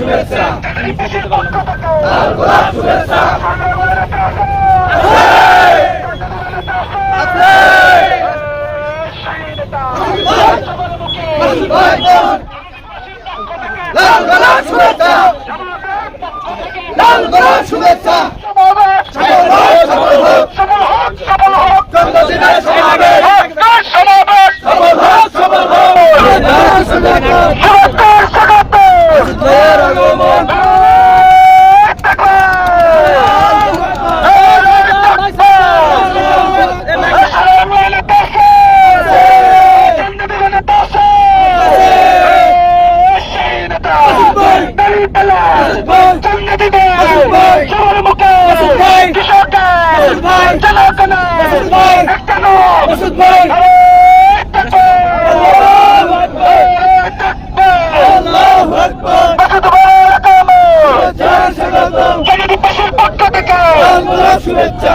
শুভেচ্ছা। মাসুদ ভাই শুভেচ্ছা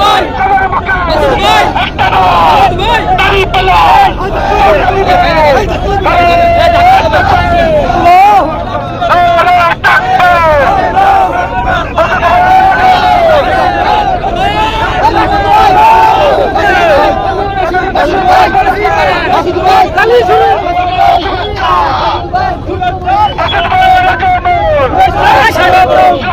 Vai! Vai! Vai! Vai! Thank you.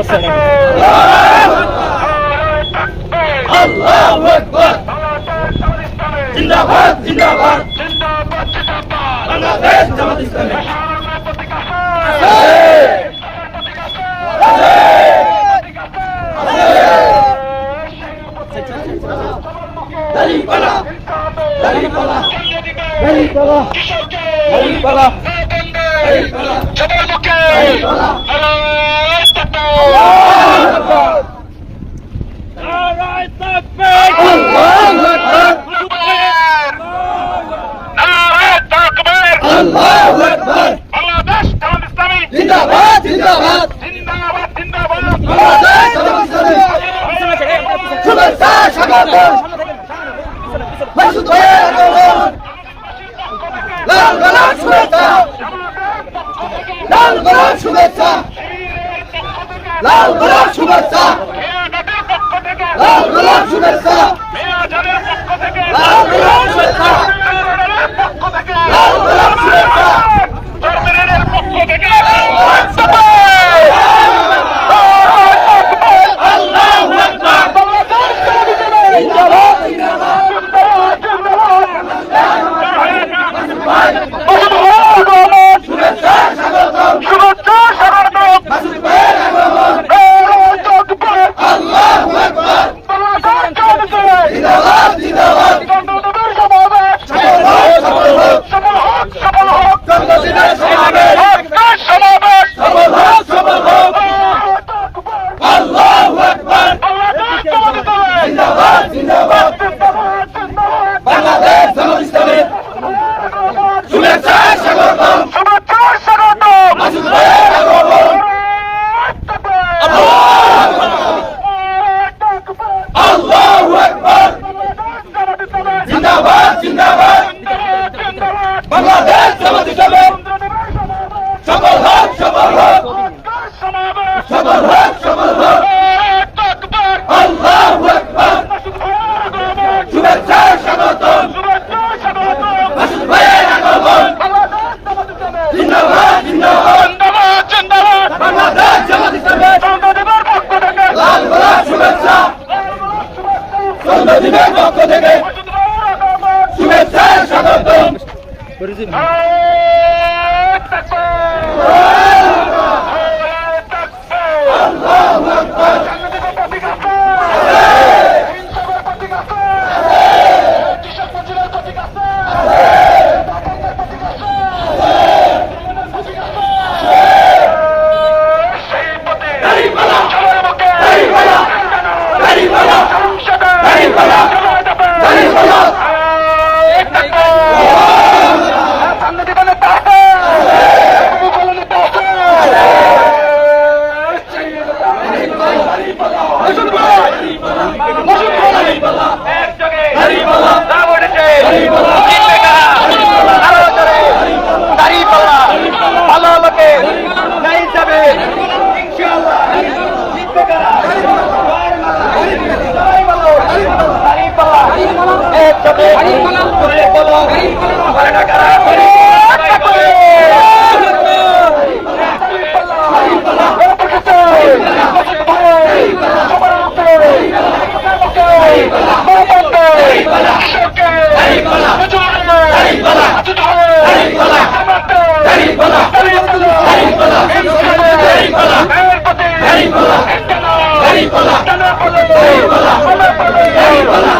করছেন জিন্দাবাদ জিন্দাবাদ বাংলাদেশ জামাত ইসলামী হরিপালা হরিপালা হরিপালা হরিপালা হরিপালা হরিপালা শুভেচ্ছা মেয়া জানের পক্ষ থেকে Hey, Bala! Hey, Bala! Hey, Bala!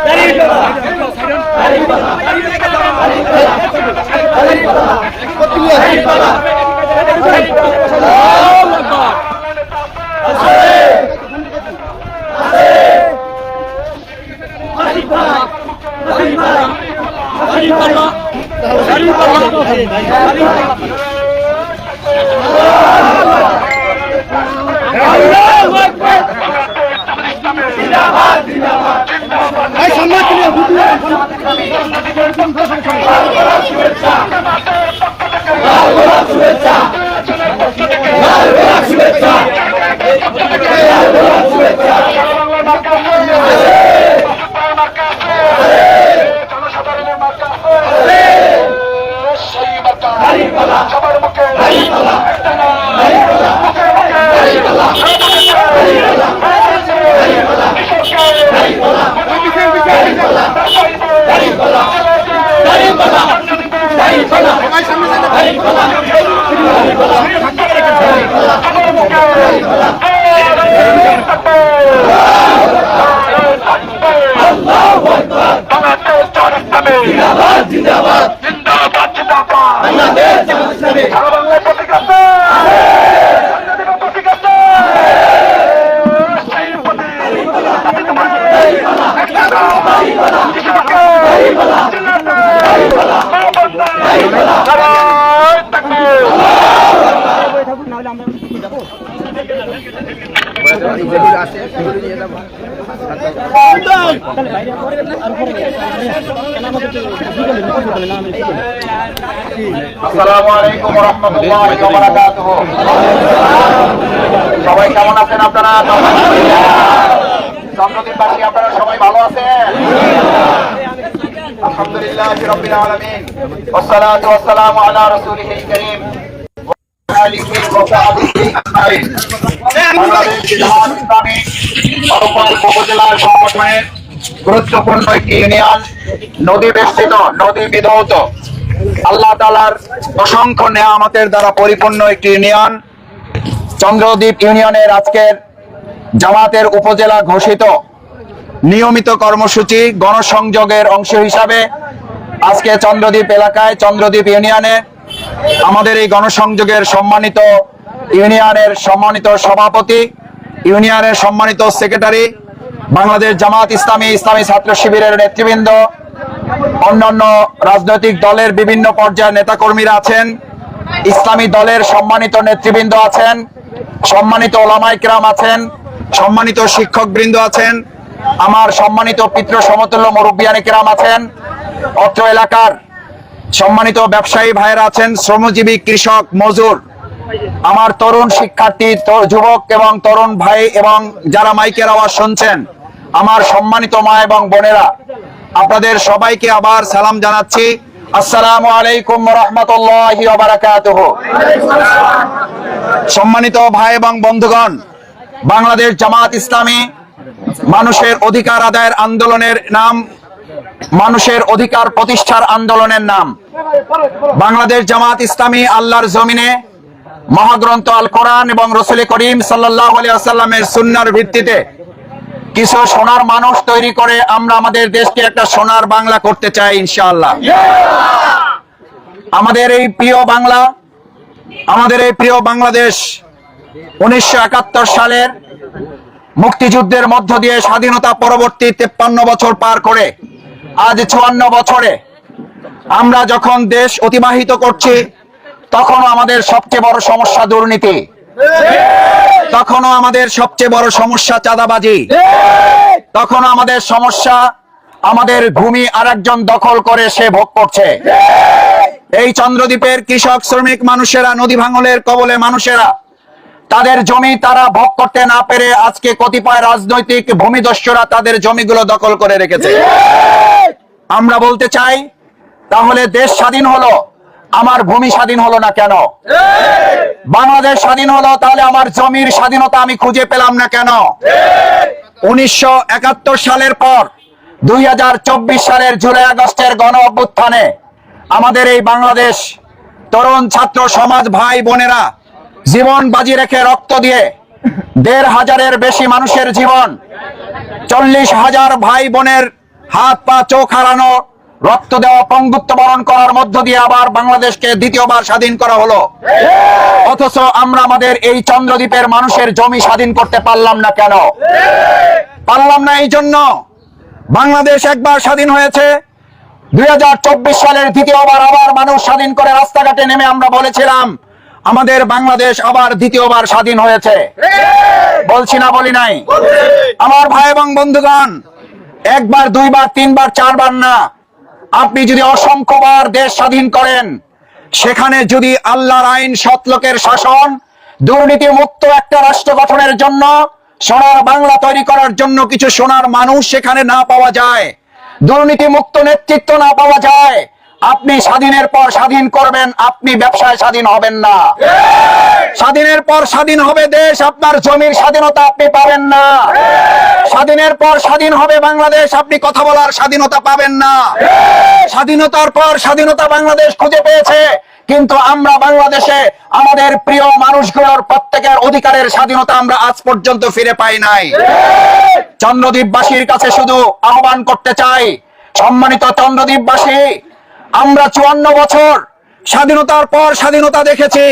সবার জিন্দাবাদ জিন্দাবাদ। সারা বাংলায় প্রতীক আছে বাংলাদেশের প্রতীক আছে সেই প্রতীক। নারায়ণ তাকবীর। আসসালামু আলাইকুম রহমতুল্লাহ সবাই কেমন আছেন আপনারা? সম্প্রতি পাশে আপনারা সবাই ভালো আছেন? আলহামদুলিল্লাহ রবিল আলমিন। ওসালাত ওসালাম আলা রসুল করিম। গুরুত্বপূর্ণ একটি ইউনিয়ন, নদী বেষ্টিত, নদী বিধৌত। আল্লাহ তালার অসংখ্য নেয়ামতের দ্বারা পরিপূর্ণ একটি ইউনিয়ন। চন্দ্রদ্বীপ ইউনিয়নের আজকের জামাতের উপজেলা ঘোষিত নিয়মিত কর্মসূচি গণসংযোগের অংশ হিসাবে আজকে চন্দ্রদ্বীপ এলাকায়, চন্দ্রদ্বীপ ইউনিয়নে আমাদের এই গণসংযোগের সম্মানিত ইউনিয়নের সম্মানিত সভাপতি, ইউনিয়নের সম্মানিত সেক্রেটারি বাংলাদেশ জামাত ইসলামী ইসলামী ছাত্র শিবিরের নেতৃবৃন্দ, অন্যান্য রাজনৈতিক দলের বিভিন্ন পর্যায়ের নেতাকর্মীরা আছেন, ইসলামী দলের সম্মানিত নেতৃবৃন্দ আছেন, সম্মানিত ওলামাইকরাম আছেন, সম্মানিত শিক্ষকবৃন্দ আছেন, আমার সম্মানিত পিতৃ সমতুল্য মুরব্বিয়ানি কিরাম আছেন, অত্র এলাকার সম্মানিত ব্যবসায়ী ভাইয়েরা আছেন, শ্রমজীবী কৃষক মজুর, আমার তরুণ শিক্ষার্থী যুবক এবং তরুণ ভাই এবং যারা মাইকের আওয়াজ শুনছেন আমার সম্মানিত মা এবং বোনেরা, আপনাদের সবাইকে আবার সালাম জানাচ্ছি। আসসালামু আলাইকুম রহমতুল্লাহি সম্মানিত ভাই এবং বন্ধুগণ, বাংলাদেশ জামাত ইসলামী মানুষের অধিকার আদায়ের আন্দোলনের নাম, মানুষের অধিকার প্রতিষ্ঠার আন্দোলনের নাম। বাংলাদেশ জামাত ইসলামী আল্লাহর জমিনে মহাগ্রন্থ আল কোরআন এবং রসুল করিম সাল্লাহ আসাল্লামের সুন্নার ভিত্তিতে কিছু সোনার মানুষ তৈরি করে আমরা আমাদের দেশকে একটা সোনার বাংলা করতে চাই, ইনশাআল্লাহ। আমাদের এই প্রিয় বাংলা, আমাদের এই প্রিয় বাংলাদেশ উনিশশো একাত্তর সালের মুক্তিযুদ্ধের মধ্য দিয়ে স্বাধীনতা পরবর্তী তেপ্পান্ন বছর পার করে আজ চুয়ান্ন বছরে আমরা যখন দেশ অতিবাহিত করছি তখন আমাদের সবচেয়ে বড় সমস্যা দুর্নীতি। তখনও আমাদের সবচেয়ে বড় সমস্যা চাঁদাবাজি। তখনও আমাদের সমস্যা আমাদের ভূমি আরেকজন দখল করে সে ভোগ করছে। এই চন্দ্রদ্বীপের কৃষক শ্রমিক মানুষেরা নদী ভাঙলের কবলে মানুষেরা তাদের জমি তারা ভোগ করতে না পেরে আজকে কতিপয় রাজনৈতিক ভূমিদস্যরা তাদের জমিগুলো দখল করে রেখেছে। আমরা বলতে চাই তাহলে দেশ স্বাধীন হলো। আমার ভূমি স্বাধীন হলো না কেন? বাংলাদেশ স্বাধীন হলো, তাহলে আমার জমির স্বাধীনতা আমি খুঁজে পেলাম না কেন? উনিশশো একাত্তর সালের পর, দুই হাজার চব্বিশ সালের জুলাই আগস্টের গণ অভ্যুত্থানে আমাদের এই বাংলাদেশ তরুণ ছাত্র সমাজ ভাই বোনেরা জীবন বাজি রেখে রক্ত দিয়ে দেড় হাজারের বেশি মানুষের জীবন, চল্লিশ হাজার ভাই বোনের হাত পা চোখ হারানো রক্ত দেওয়া পঙ্গুত্ব বরণ করার মধ্য দিয়ে আবার বাংলাদেশকে দ্বিতীয়বার স্বাধীন করা হলো। অথচ আমরা আমাদের এই চন্দ্রদ্বীপের মানুষের জমি স্বাধীন করতে পারলাম না কেন? পারলাম না এই জন্য বাংলাদেশ একবার স্বাধীন হয়েছে। দুই হাজার চব্বিশ সালের দ্বিতীয়বার আবার মানুষ স্বাধীন করে রাস্তাঘাটে নেমে আমরা বলেছিলাম, আমাদের বাংলাদেশ আবার দ্বিতীয়বার স্বাধীন হয়েছে। বলছি না, বলি নাই। আমার ভাই এবং বন্ধুগণ, একবার, দুইবার, তিনবার, চারবার না আপনি যদি অসংখ্যবার দেশ স্বাধীন করেন, সেখানে যদি আল্লাহর আইন সৎলোকের শাসন দুর্নীতি মুক্ত একটা রাষ্ট্র গঠনের জন্য, সোনার বাংলা তৈরি করার জন্য কিছু সোনার মানুষ সেখানে না পাওয়া যায় দুর্নীতি মুক্ত নেতৃত্ব না পাওয়া যায় আপনি স্বাধীনের পর স্বাধীন করবেন, আপনি ব্যবসায় স্বাধীন হবেন না। স্বাধীনের পর স্বাধীন হবে দেশ, আপনার জমির স্বাধীনতা আপনি পাবেন না। স্বাধীনের পর স্বাধীন হবে বাংলাদেশ, আপনি কথা বলার স্বাধীনতা পাবেন না। স্বাধীনতার পর স্বাধীনতা বাংলাদেশ খুঁজে পেয়েছে, কিন্তু আমরা বাংলাদেশে আমাদের প্রিয় মানুষগুলোর প্রত্যেকের অধিকারের স্বাধীনতা আমরা আজ পর্যন্ত ফিরে পাই নাই। চন্দ্রদ্বীপবাসীর কাছে শুধু আহ্বান করতে চাই, সম্মানিত চন্দ্রদ্বীপবাসী আমরা চুয়ান্ন বছর স্বাধীনতার পর স্বাধীনতা দেখেছি।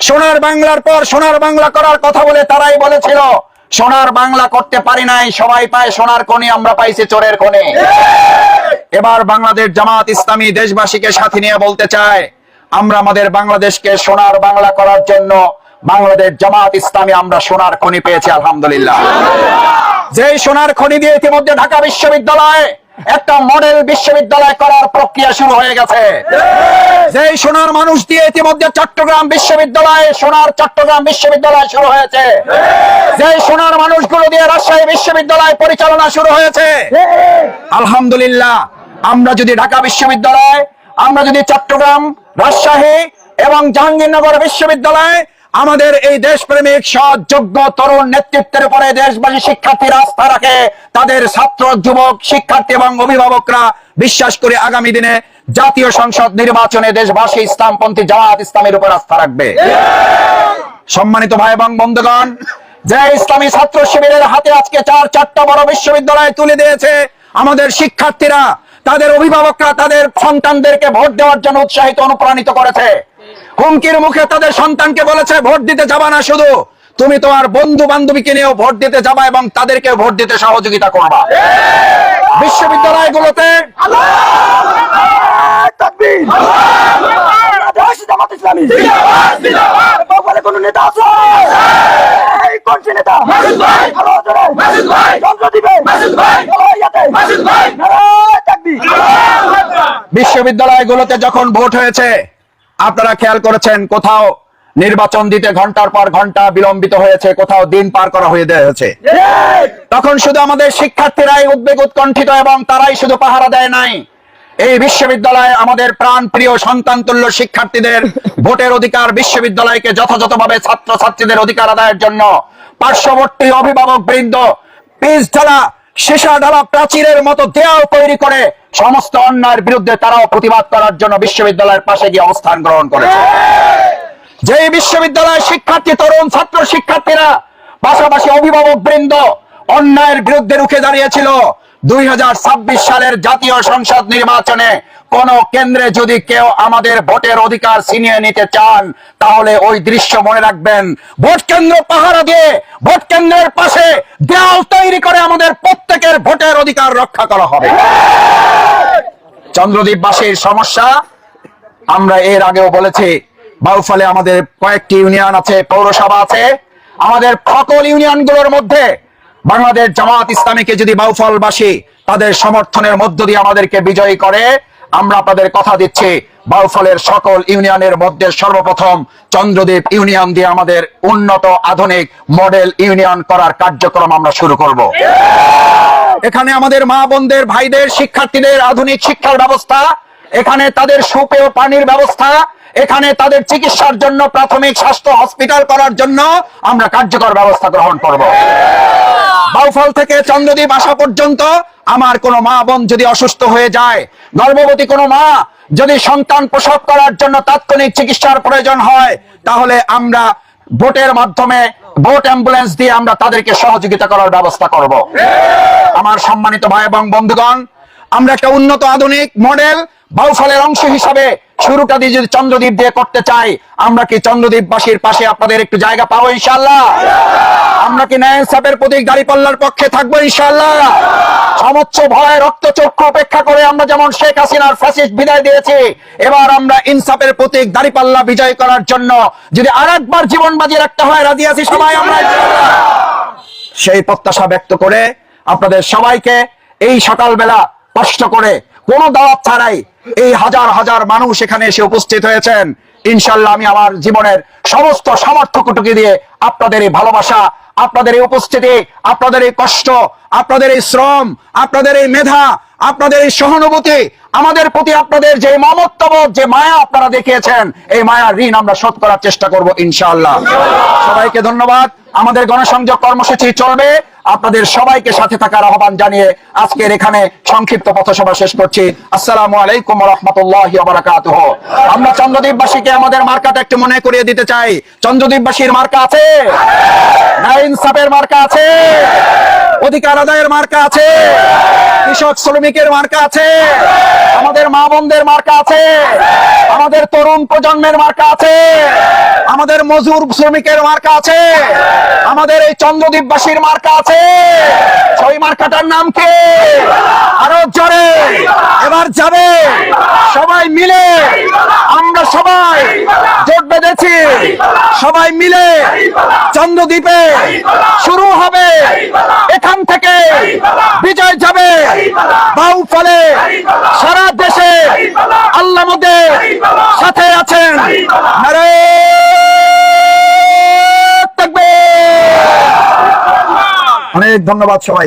সোনার বাংলার পর সোনার বাংলা করার কথা বলে তারাই বলেছিল, সোনার বাংলা করতে পারি নাই, সবাই পায় সোনার কোণে আমরা পাইছি চোরের কোণে এবার বাংলাদেশ জামাত ইসলামী দেশবাসীকে সাথে নিয়ে বলতে চায়, আমরা আমাদের বাংলাদেশকে সোনার বাংলা করার জন্য বাংলাদেশ জামাত ইসলামী, আমরা সোনার খনি পেয়েছি, আলহামদুলিল্লাহ। যেই সোনার খনি দিয়ে ইতিমধ্যে ঢাকা বিশ্ববিদ্যালয় একটা মডেল বিশ্ববিদ্যালয় করার প্রক্রিয়া শুরু হয়ে গেছে। যেই সোনার মানুষ দিয়ে ইতিমধ্যে চট্টগ্রাম বিশ্ববিদ্যালয়ে সোনার চট্টগ্রাম বিশ্ববিদ্যালয় শুরু হয়েছে। যেই সোনার মানুষগুলো দিয়ে রাজশাহী বিশ্ববিদ্যালয় পরিচালনা শুরু হয়েছে। আলহামদুলিল্লাহ আমরা যদি ঢাকা বিশ্ববিদ্যালয় আমরা যদি চট্টগ্রাম রাজশাহী এবং জাহাঙ্গীরনগর বিশ্ববিদ্যালয় আমাদের এই দেশপ্রেমিক সৎ যোগ্য তরুণ নেতৃত্বের উপরে দেশবাসী শিক্ষার্থীরা আস্থা রাখে। তাদের ছাত্র, যুবক, শিক্ষার্থী এবং অভিভাবকরা বিশ্বাস করে আগামী দিনে জাতীয় সংসদ নির্বাচনে দেশবাসী ইসলামপন্থী জামাত ইসলামের উপর আস্থা রাখবে। সম্মানিত ভাই এবং বন্ধুগণ, যে ইসলামী ছাত্র শিবিরের হাতে আজকে চার, চারটা বড় বিশ্ববিদ্যালয় তুলে দিয়েছে, আমাদের শিক্ষার্থীরা, তাদের অভিভাবকরা তাদের সন্তানদেরকে ভোট দেওয়ার জন্য উৎসাহিত, অনুপ্রাণিত করেছে। হুমকির মুখে তাদের সন্তানকে বলেছে, ভোট দিতে যাবা না শুধু। তুমি তোমার বন্ধু বান্ধবীকে নিয়েও ভোট দিতে যাবা এবং তাদেরকে ভোট দিতে সহযোগিতা করবা। বিশ্ববিদ্যালয়গুলোতে বিশ্ববিদ্যালয়গুলোতে যখন ভোট হয়েছে আপনারা খেয়াল করেছেন কোথাও নির্বাচন দিতে ঘণ্টার পর ঘণ্টা বিলম্বিত হয়েছে, কোথাও দিন পার করা হয়ে হয়েছে তখন শুধু আমাদের শিক্ষার্থীরাই উদ্বেগ উৎকণ্ঠিত এবং তারাই শুধু পাহারা দেয় নাই। এই বিশ্ববিদ্যালয়ে আমাদের প্রাণ প্রিয় সন্তান তুল্য শিক্ষার্থীদের ভোটের অধিকার বিশ্ববিদ্যালয়কে যথাযথভাবে ছাত্র ছাত্রীদের অধিকার আদায়ের জন্য পার্শ্ববর্তী অভিভাবক বৃন্দ পিস ঢালা সীসা ঢালা প্রাচীরের মতো দেয়াল তৈরি করে সমস্ত অন্যায়ের বিরুদ্ধে তারাও প্রতিবাদ করার জন্য বিশ্ববিদ্যালয়ের পাশে গিয়ে অবস্থান গ্রহণ করেছে। যে বিশ্ববিদ্যালয়ের শিক্ষার্থী, তরুণ ছাত্র শিক্ষার্থীরা পাশাপাশি অভিভাবক বৃন্দ অন্যায়ের বিরুদ্ধে রুখে দাঁড়িয়েছিল দুই হাজার ছাব্বিশ সালের জাতীয় সংসদ নির্বাচনে কোন কেন্দ্রে যদি কেউ আমাদের ভোটের অধিকার ছিনিয়ে নিতে চান, তাহলে ওই দৃশ্য মনে রাখবেন। ভোট কেন্দ্র পাহারা দিয়ে, ভোট কেন্দ্রের পাশে দেওয়াল তৈরি করে আমাদের প্রত্যেকের ভোটের অধিকার রক্ষা করা হবে। চন্দ্রদ্বীপবাসীর সমস্যা, আমরা এর আগেও বলেছি, বাউফলে আমাদের কয়েকটি ইউনিয়ন আছে, পৌরসভা আছে। আমাদের সকল ইউনিয়নগুলোর মধ্যে বাংলাদেশ জামাত ইসলামীকে যদি বাউফলবাসী তাদের সমর্থনের মধ্য দিয়ে আমাদেরকে বিজয়ী করে, আমরা আপনাদের কথা দিচ্ছি, বাউফলের সকল ইউনিয়নের মধ্যে সর্বপ্রথম চন্দ্রদ্বীপ ইউনিয়ন দিয়ে আমাদের উন্নত আধুনিক মডেল ইউনিয়ন করার কার্যক্রম আমরা শুরু করব। এখানে আমাদের মা বোনদের, ভাইদের, শিক্ষার্থীদের আধুনিক শিক্ষার ব্যবস্থা, এখানে তাদের সুপেয় পানির ব্যবস্থা, এখানে তাদের চিকিৎসার জন্য প্রাথমিক স্বাস্থ্য হসপিটাল করার জন্য আমরা কার্যকর ব্যবস্থা গ্রহণ করব। বাউফল থেকে চন্দ্রদ্বীপ আসা পর্যন্ত আমার কোন মা বোন যদি অসুস্থ হয়ে যায়, গর্ভবতী কোনো মা যদি সন্তান প্রসব করার জন্য তাৎক্ষণিক চিকিৎসার প্রয়োজন হয়, তাহলে আমরা ভোটের মাধ্যমে ভোট অ্যাম্বুলেন্স দিয়ে আমরা তাদেরকে সহযোগিতা করার ব্যবস্থা করব। আমার সম্মানিত ভাই এবং বন্ধুগণ, আমরা একটা উন্নত আধুনিক মডেল বাউফলের অংশ হিসাবে শুরুটা দিয়ে যদি চন্দ্রদ্বীপ দিয়ে করতে চাই, আমরা কি চন্দ্রদ্বীপবাসীর পাশে আপনাদের একটু জায়গা পাবো ইনশাল্লাহ আমরা কি ন্যায় সাপের প্রতীক দাঁড়িপাল্লার পক্ষে থাকব ইনশাল্লাহ সমস্ত ভয় রক্ত চক্ষু উপেক্ষা করে আমরা যেমন শেখ হাসিনার ফ্যাসিস্ট বিদায় দিয়েছি, এবার আমরা ইনসাফের প্রতীক দাঁড়িপাল্লা বিজয় করার জন্য যদি আর একবার জীবন বাজি রাখতে হয়, রাজি আছি সবাই আমরা? সেই প্রত্যাশা ব্যক্ত করে আপনাদের সবাইকে এই সকালবেলা কষ্ট করে কোনো দাওয়াত ছাড়াই এই হাজার হাজার মানুষ এখানে এসে উপস্থিত হয়েছেন। ইনশাল্লাহ আমি আমার জীবনের সমস্ত সামর্থ্যটুকু দিয়ে আপনাদের এই ভালোবাসা, আপনাদের এই উপস্থিতি, আপনাদের এই কষ্ট, আপনাদের এই শ্রম, আপনাদের এই মেধা, আপনাদের এই সহানুভূতি, আমাদের প্রতি আপনাদের যে মমত্ববোধ, যে মায়া আপনারা দেখিয়েছেন, এই মায়ার ঋণ আমরা শোধ করার চেষ্টা করব ইনশাআল্লাহ। সবাইকে ধন্যবাদ। আমাদের গণসংযোগ কর্মসূচি চলবে। আপনাদের সবাইকে সাথে থাকার আহ্বান জানিয়ে আজকের এখানে সংক্ষিপ্ত পথসভা শেষ করছি। আসসালাম আলাইকুম রহমতুল্লাহ আমরা চন্দ্রদ্বীপবাসীকে আমাদের মার্কাটা একটু মনে করিয়ে দিতে চাই। চন্দ্রদ্বীপবাসীর মার্কা আছে? নাইন সাপের মার্কা আছে। অধিকার আদায়ের মার্কা আছে। কৃষক শ্রমিকের মার্কা আছে। আমাদের মা বোনদের মার্কা আছে। আমাদের তরুণ প্রজন্মের মার্কা আছে। আমাদের মজুর শ্রমিকের মার্কা আছে। আমাদের এই চন্দ্রদ্বীপবাসীর মার্কা আছে। সেই মার্কাটার নাম কি? আরও জোরে। এবার যাবে। সবাই মিলে আমরা সবাই জোট বেঁধেছি। সবাই মিলে চন্দ্রদ্বীপে শুরু হবে। এখান থেকে বিজয় যাবে। বাউ ফলে সারা দেশে আল্লাহ মোদের সাথে আছেন। অনেক ধন্যবাদ সবাই